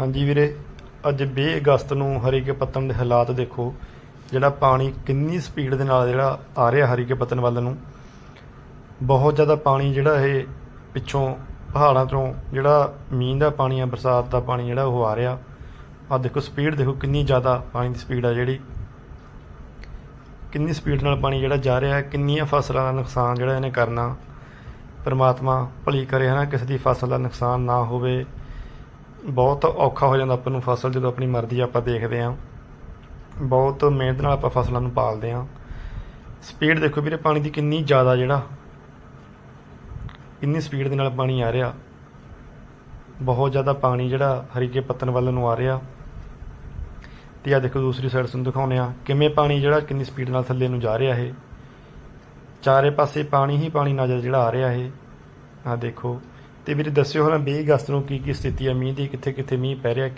ਹਾਂਜੀ ਵੀਰੇ, ਅੱਜ 20 ਅਗਸਤ ਨੂੰ ਹਰੀਕੇ ਪੱਤਨ ਦੇ ਹਾਲਾਤ ਦੇਖੋ, ਜਿਹੜਾ ਪਾਣੀ ਕਿੰਨੀ ਸਪੀਡ ਦੇ ਨਾਲ ਜਿਹੜਾ ਆ ਰਿਹਾ ਹਰੀਕੇ ਪੱਤਨ ਵੱਲ ਨੂੰ। ਬਹੁਤ ਜ਼ਿਆਦਾ ਪਾਣੀ ਜਿਹੜਾ ਇਹ ਪਿੱਛੋਂ ਪਹਾੜਾਂ ਤੋਂ ਜਿਹੜਾ ਮੀਂਹ ਦਾ ਪਾਣੀ ਆ, ਬਰਸਾਤ ਦਾ ਪਾਣੀ ਜਿਹੜਾ ਉਹ ਆ ਰਿਹਾ। ਆ ਦੇਖੋ ਸਪੀਡ ਦੇਖੋ ਕਿੰਨੀ ਜ਼ਿਆਦਾ ਪਾਣੀ ਦੀ ਸਪੀਡ ਆ ਜਿਹੜੀ। ਕਿੰਨੀ ਸਪੀਡ ਨਾਲ ਪਾਣੀ ਜਿਹੜਾ ਜਾ ਰਿਹਾ ਹੈ ਕਿੰਨੀਆਂ ਫਸਲਾਂ ਦਾ ਨੁਕਸਾਨ ਜਿਹੜਾ ਇਹਨੇ ਕਰਨਾ। ਪਰਮਾਤਮਾ ਭਲੀ ਕਰੇ ਹਨਾ, ਕਿਸੇ ਦੀ ਫਸਲ ਦਾ ਨੁਕਸਾਨ ਨਾ ਹੋਵੇ। ਬਹੁਤ ਔਖਾ ਹੋ ਜਾਂਦਾ ਆਪਾਂ ਨੂੰ ਫਸਲ ਜਦੋਂ ਆਪਣੀ ਮਰਜ਼ੀ ਆਪਾਂ ਦੇਖਦੇ ਹਾਂ। ਬਹੁਤ ਮਿਹਨਤ ਨਾਲ ਆਪਾਂ ਫਸਲਾਂ ਨੂੰ ਪਾਲਦੇ ਹਾਂ। ਸਪੀਡ ਦੇਖੋ ਵੀਰੇ, ਪਾਣੀ ਦੀ ਕਿੰਨੀ ਜ਼ਿਆਦਾ ਜਿਹੜਾ, ਕਿੰਨੀ ਸਪੀਡ ਦੇ ਨਾਲ ਪਾਣੀ ਆ ਰਿਹਾ। ਬਹੁਤ ਜ਼ਿਆਦਾ ਪਾਣੀ ਜਿਹੜਾ ਹਰੀਕੇ ਪੱਤਨ ਵੱਲ ਨੂੰ ਆ ਰਿਹਾ। ਤੇ ਆ ਦੇਖੋ ਦੂਸਰੀ ਸਾਈਡ ਤੁਹਾਨੂੰ ਦਿਖਾਉਂਦੇ ਆ ਕਿਵੇਂ ਪਾਣੀ ਜਿਹੜਾ, ਕਿੰਨੀ ਸਪੀਡ ਨਾਲ ਥੱਲੇ ਨੂੰ ਜਾ ਰਿਹਾ ਇਹ। ਚਾਰੇ ਪਾਸੇ ਪਾਣੀ ਹੀ ਪਾਣੀ ਨਜ਼ਰ ਜਿਹੜਾ ਆ ਰਿਹਾ ਇਹ। ਆ ਦੇਖੋ। ਤੇ ਵੀਰੇ ਦੱਸਿਓ ਹੁਣ 20 ਅਗਸਤ ਨੂੰ ਕੀ ਕੀ ਸਥਿਤੀ ਆ ਮੀਂਹ ਦੀ ਕਿੱਥੇ ਕਿੱਥੇ ਮੀਂਹ ਪੈ ਰਿਹਾ